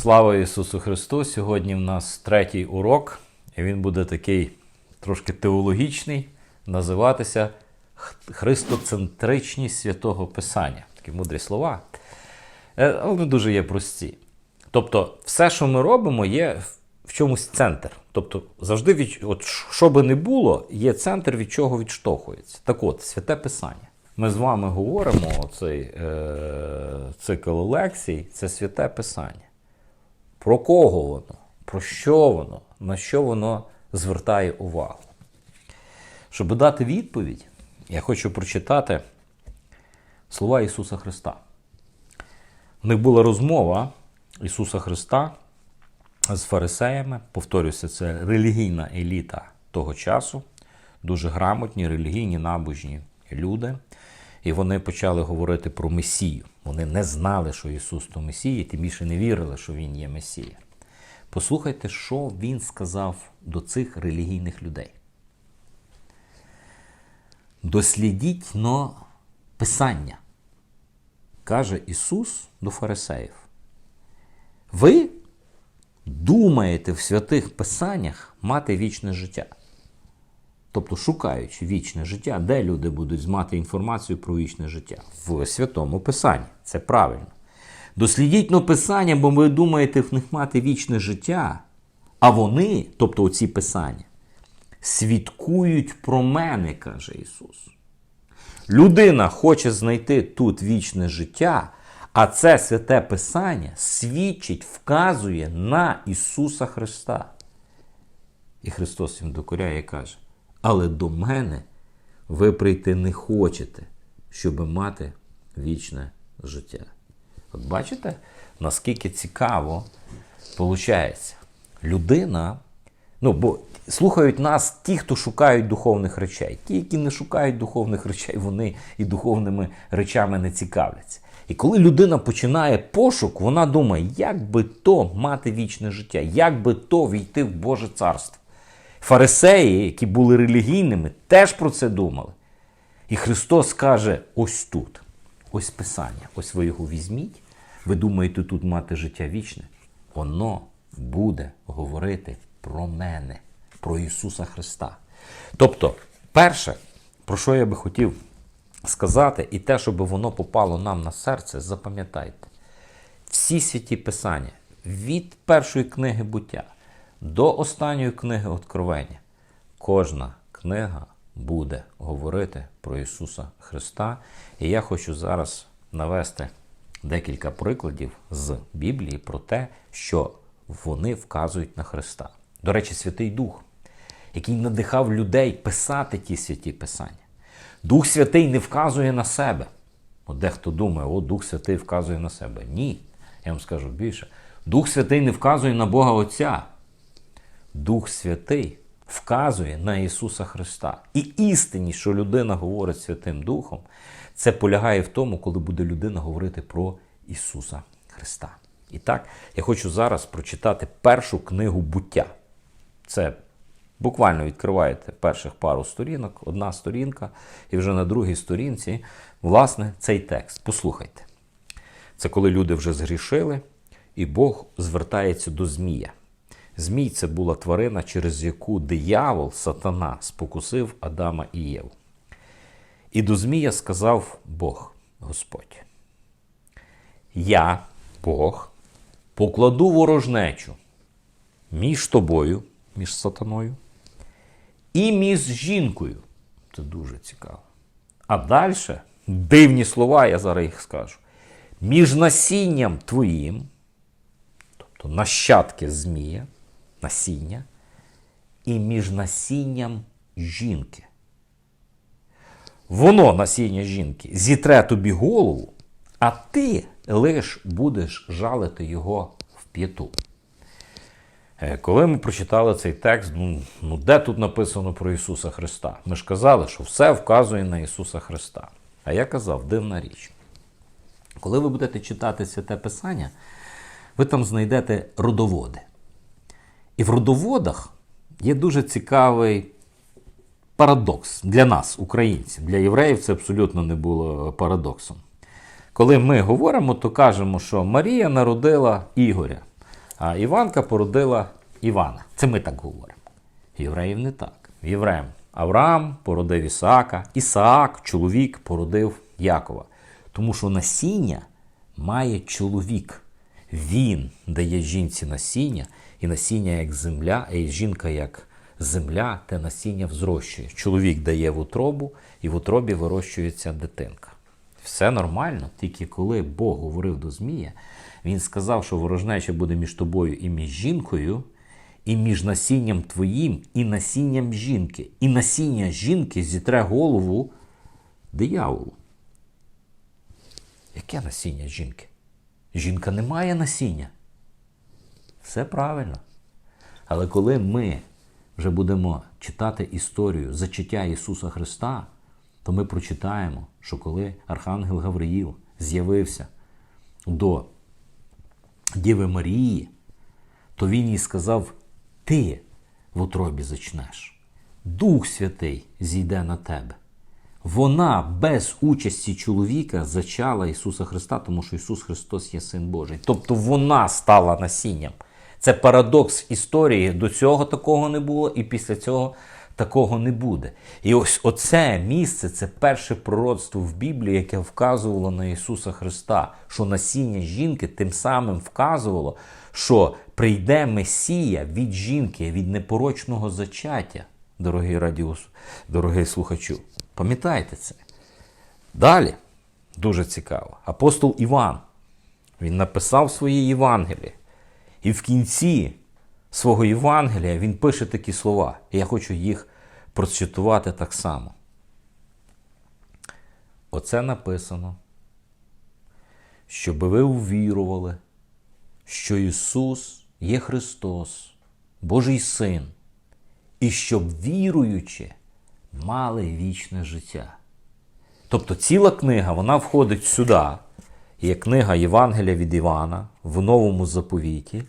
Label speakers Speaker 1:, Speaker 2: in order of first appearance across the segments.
Speaker 1: Слава Ісусу Христу! Сьогодні в нас третій урок, і він буде такий трошки теологічний, називатися Христоцентричність святого Писання. Такі мудрі слова. Е, Але вони дуже є прості. Тобто, все, що ми робимо, є в- чомусь центр. Тобто, завжди, від, от, що би не було, є центр, від чого відштовхується. Так от, святе Писання. Ми з вами говоримо цей е, цикл лекцій, це святе Писання. Про кого воно? Про що воно? На що воно звертає увагу? Щоб дати відповідь, я хочу прочитати слова Ісуса Христа. У них була розмова Ісуса Христа з фарисеями. Повторюся, це релігійна еліта того часу, дуже грамотні, релігійні, набожні люди. І вони почали говорити про Месію. Вони не знали, що Ісус то Месія, тим більше не вірили, що Він є Месія. Послухайте, що Він сказав до цих релігійних людей. Дослідіть но Писання, каже Ісус до фарисеїв. Ви думаєте в святих Писаннях мати вічне життя. Тобто, шукаючи вічне життя, де люди будуть мати інформацію про вічне життя? В святому Писанні. Це правильно. Дослідіть но Писання, бо ви думаєте в них мати вічне життя, а вони, тобто оці Писання, свідкують про мене, каже Ісус. Людина хоче знайти тут вічне життя, а це святе Писання свідчить, вказує на Ісуса Христа. І Христос їм докоряє і каже: Але до мене ви прийти не хочете, щоб мати вічне життя. От бачите, наскільки цікаво виходить, людина, ну, бо слухають нас ті, хто шукають духовних речей. Ті, які не шукають духовних речей, вони і духовними речами не цікавляться. І коли людина починає пошук, вона думає, як би то мати вічне життя, як би то війти в Боже царство. Фарисеї, які були релігійними, теж про це думали. І Христос каже: ось тут, ось Писання, ось ви його візьміть. Ви думаєте тут мати життя вічне? Воно буде говорити про мене, про Ісуса Христа. Тобто, перше, про що я би хотів сказати, і те, щоб воно попало нам на серце, запам'ятайте. Всі святі Писання від першої книги буття до останньої книги Откровення, кожна книга буде говорити про Ісуса Христа. І я хочу зараз навести декілька прикладів з Біблії про те, що вони вказують на Христа. До речі, Святий Дух, який надихав людей писати ті святі Писання. Дух Святий не вказує на себе. От дехто думає, о, Дух Святий вказує на себе. Ні. Я вам скажу більше. Дух Святий не вказує на Бога Отця. Дух Святий вказує на Ісуса Христа. І істинність, що людина говорить Святим Духом, це полягає в тому, коли буде людина говорити про Ісуса Христа. І так, я хочу зараз прочитати першу книгу буття. Це буквально відкриваєте перших пару сторінок, одна сторінка, і вже на другій сторінці, власне, цей текст. Послухайте. Це коли люди вже згрішили, і Бог звертається до Змія. Змій це була тварина, через яку диявол, сатана, спокусив Адама і Єву. І до Змія сказав Бог, Господь. Я, Бог, покладу ворожнечу між тобою, між сатаною, і між жінкою. Це дуже цікаво. А далі дивні слова, я зараз їх скажу. Між насінням твоїм, тобто нащадки змія, насіння, і між насінням жінки. Воно, насіння жінки, зітре тобі голову, а ти лиш будеш жалити його в п'яту. Е, Коли ми прочитали цей текст, ну, ну де тут написано про Ісуса Христа? Ми ж казали, що все вказує на Ісуса Христа. А я казав, дивна річ. Коли ви будете читати Святе Писання, ви там знайдете родоводи. І в родоводах є дуже цікавий парадокс для нас, українців. Для євреїв це абсолютно не було парадоксом. Коли ми говоримо, то кажемо, що Марія народила Ігоря. А Іванка породила Івана. Це ми так говоримо. Євреїв не так. Євреям Авраам породив Ісаака, Ісаак, чоловік, породив Якова. Тому що насіння має чоловік. Він дає жінці насіння, і насіння як земля, і жінка як земля, те насіння взрощує. Чоловік дає в утробу, і в утробі вирощується дитинка. Все нормально, тільки коли Бог говорив до Змія, він сказав, що ворожнеча буде між тобою і між жінкою, і між насінням твоїм, і насінням жінки. І насіння жінки зітре голову дияволу. Яке насіння жінки? Жінка не має насіння. Все правильно. Але коли ми вже будемо читати історію зачаття Ісуса Христа, то ми прочитаємо, що коли Архангел Гавриїл з'явився до Діви Марії, то він їй сказав: Ти в утробі зачнеш. Дух Святий зійде на тебе. Вона без участі чоловіка зачала Ісуса Христа, тому що Ісус Христос є Син Божий. Тобто вона стала насінням. Це парадокс історії. До цього такого не було, і після цього такого не буде. І ось оце місце це перше пророцтво в Біблії, яке вказувало на Ісуса Христа, що насіння жінки тим самим вказувало, що прийде Месія від жінки, від непорочного зачаття, дорогий радіус, дорогий слухачу. Пам'ятайте це. Далі, дуже цікаво, апостол Іван, він написав своє Євангеліє. І в кінці свого Євангелія він пише такі слова. І я хочу їх процитувати так само. Оце написано, щоб ви увірували, що Ісус є Христос, Божий Син, і щоб віруючи, мали вічне життя. Тобто ціла книга вона входить сюди. Є книга Євангелія від Івана в новому заповіті.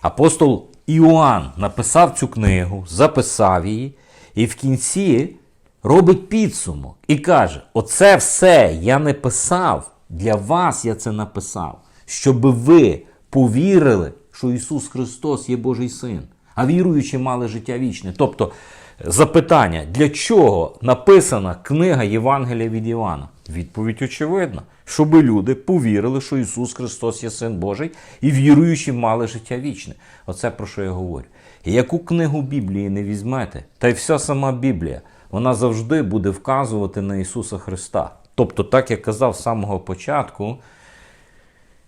Speaker 1: Апостол Іоанн написав цю книгу, записав її, і в кінці робить підсумок і каже: Оце все я не писав, для вас я це написав, щоб ви повірили, що Ісус Христос є Божий Син, а віруючи мали життя вічне. Тобто, запитання, для чого написана книга Євангелія від Івана? Відповідь очевидна, щоб люди повірили, що Ісус Христос є Син Божий, і віруючи мали життя вічне. Оце про що я говорю. Яку книгу Біблії не візьмете, та й вся сама Біблія, вона завжди буде вказувати на Ісуса Христа. Тобто, так як казав з самого початку,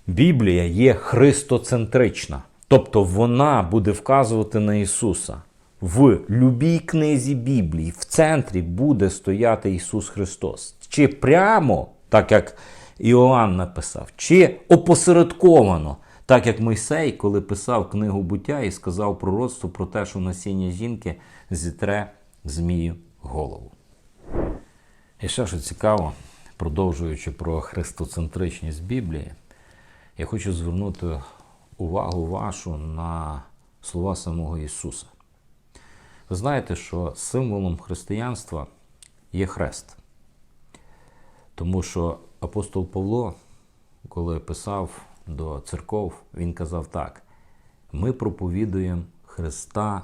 Speaker 1: Біблія є христоцентрична. Тобто вона буде вказувати на Ісуса. В любій книзі Біблії в центрі буде стояти Ісус Христос. Чи прямо, так як Іоанн написав, чи опосередковано, так як Мойсей, коли писав книгу буття і сказав пророцтво про те, що насіння жінки зітре змію голову. І ще що цікаво, продовжуючи про христоцентричність Біблії, я хочу звернути увагу вашу на слова самого Ісуса. Ви знаєте, що символом християнства є хрест. Тому що апостол Павло, коли писав до церков, він казав так: ми проповідуємо Христа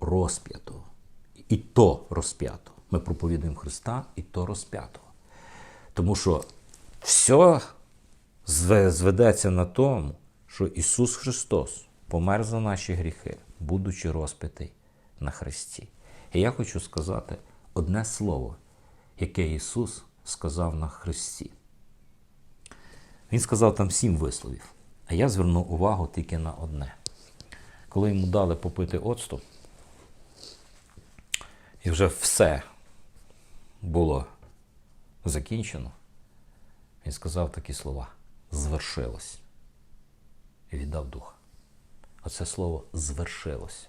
Speaker 1: розп'ятого. І то розп'ятого. Ми проповідуємо Христа і то розп'ятого. Тому що все зведеться на тому, що Ісус Христос помер за наші гріхи, будучи розп'ятий на Христі. І я хочу сказати одне слово, яке Ісус сказав на Христі. Він сказав там сім висловів, а я звернув увагу тільки на одне. Коли йому дали попити оцту, і вже все було закінчено, він сказав такі слова: звершилось. І віддав духа. Оце слово звершилось.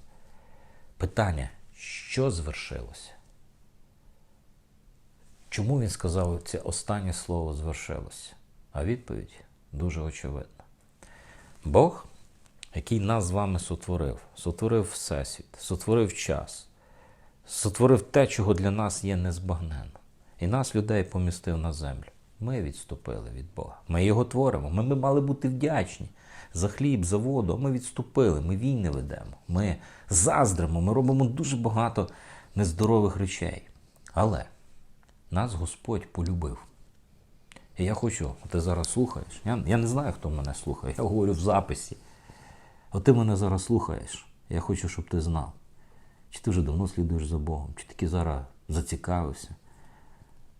Speaker 1: Питання, що звершилося? Чому він сказав це останнє слово звершилося? А відповідь дуже очевидна. Бог, який нас з вами сотворив, сотворив Всесвіт, сотворив час, сотворив те, чого для нас є незбагненно. І нас, людей, помістив на землю. Ми відступили від Бога. Ми його творимо. Ми, ми мали бути вдячні. за хліб, за воду. Ми відступили, ми війни ведемо, ми заздримо, ми робимо дуже багато нездорових речей. Але нас Господь полюбив. І я хочу, ти зараз слухаєш. Я, я не знаю, хто мене слухає. Я говорю в записі. От ти мене зараз слухаєш. Я хочу, щоб ти знав. Чи ти вже давно слідуєш за Богом, чи таки зараз зацікавився.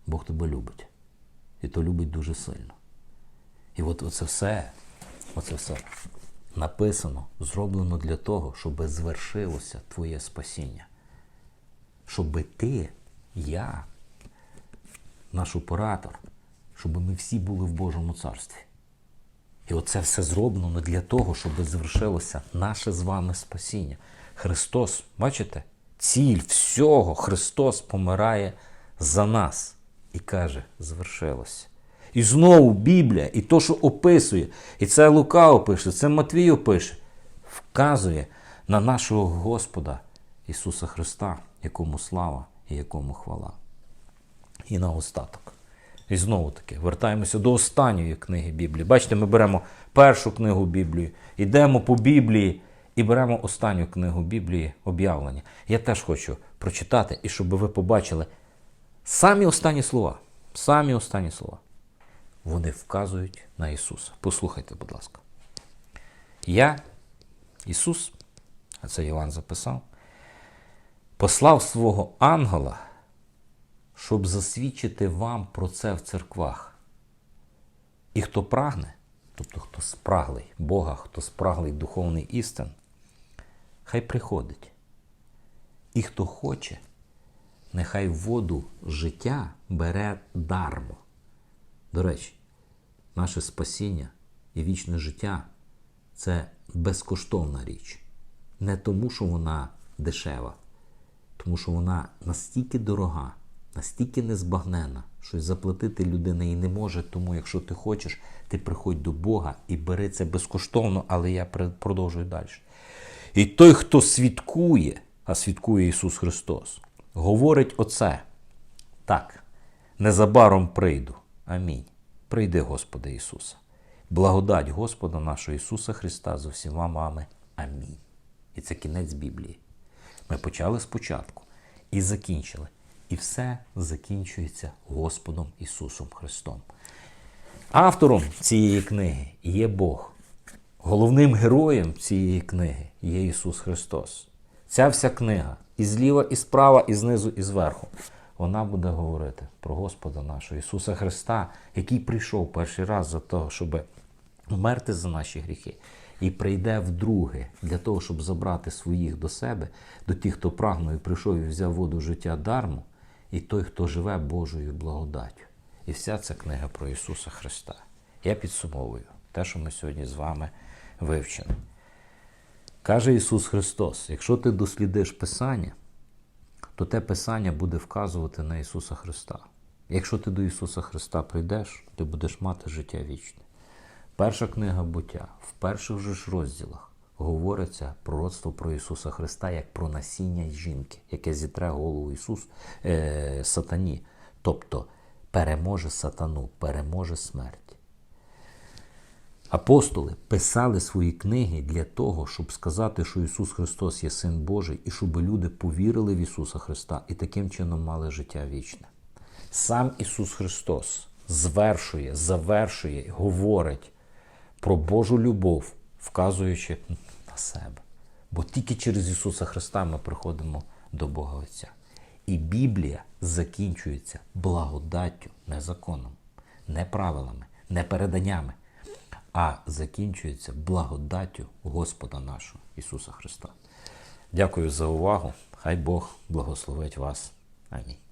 Speaker 1: Бог тебе любить. І то любить дуже сильно. І от оце все, оце все написано, зроблено для того, щоб звершилося твоє спасіння. Щоб ти, я, наш оператор, щоб ми всі були в Божому царстві. І оце все зроблено для того, щоб звершилося наше з вами спасіння. Христос, бачите, ціль всього Христос помирає за нас і каже, звершилося. І знову Біблія, і то, що описує, і це Лука опише, це Матвій опише, вказує на нашого Господа Ісуса Христа, якому слава і якому хвала. І на остаток. І знову таки, вертаємося до останньої книги Біблії. Бачите, ми беремо першу книгу Біблії, йдемо по Біблії і беремо останню книгу Біблії об'явлення. Я теж хочу прочитати, і щоб ви побачили самі останні слова. Самі останні слова. Вони вказують на Ісуса. Послухайте, будь ласка. Я, Ісус, а це Іван записав, послав свого ангела щоб засвідчити вам про це в церквах. І хто прагне, тобто хто спраглий Бога, хто спраглий духовний істин, хай приходить. І хто хоче, нехай воду життя бере дармо. До речі, наше спасіння і вічне життя це безкоштовна річ. Не тому, що вона дешева, тому що вона настільки дорога настільки незбагнена, що заплатити людина їй не може. Тому, якщо ти хочеш, ти приходь до Бога і бери це безкоштовно, але я продовжую далі. І той, хто свідкує, а свідкує Ісус Христос, говорить оце. Так, незабаром прийду. Амінь. Прийди, Господи Ісуса. Благодать Господа нашого Ісуса Христа з усіма вами. Амінь. І це кінець Біблії. Ми почали спочатку і закінчили. І все закінчується Господом Ісусом Христом. Автором цієї книги є Бог. Головним героєм цієї книги є Ісус Христос. Ця вся книга і зліва, і справа, і знизу, і зверху. Вона буде говорити про Господа нашого Ісуса Христа, який прийшов перший раз за того, щоб вмерти за наші гріхи, і прийде вдруге для того, щоб забрати своїх до себе, до тих, хто прагнув і прийшов і взяв воду життя дарму і той, хто живе Божою благодаттю. І вся ця книга про Ісуса Христа. Я підсумовую те, що ми сьогодні з вами вивчили. Каже Ісус Христос: якщо ти дослідиш Писання, то те Писання буде вказувати на Ісуса Христа. Якщо ти до Ісуса Христа прийдеш, ти будеш мати життя вічне. Перша книга буття в перших же ж розділах говориться пророцтво про Ісуса Христа як про насіння жінки, яке зітре голову Ісус е, сатані, тобто переможе сатану, переможе смерть. Апостоли писали свої книги для того, щоб сказати, що Ісус Христос є Син Божий, і щоб люди повірили в Ісуса Христа і таким чином мали життя вічне. Сам Ісус Христос звершує, завершує, говорить про Божу любов, вказуючи на себе. Бо тільки через Ісуса Христа ми приходимо до Бога Отця. І Біблія закінчується благодаттю, не законом, не правилами, не переданнями, а закінчується благодаттю Господа нашого Ісуса Христа. Дякую за увагу. Хай Бог благословить вас. Амінь.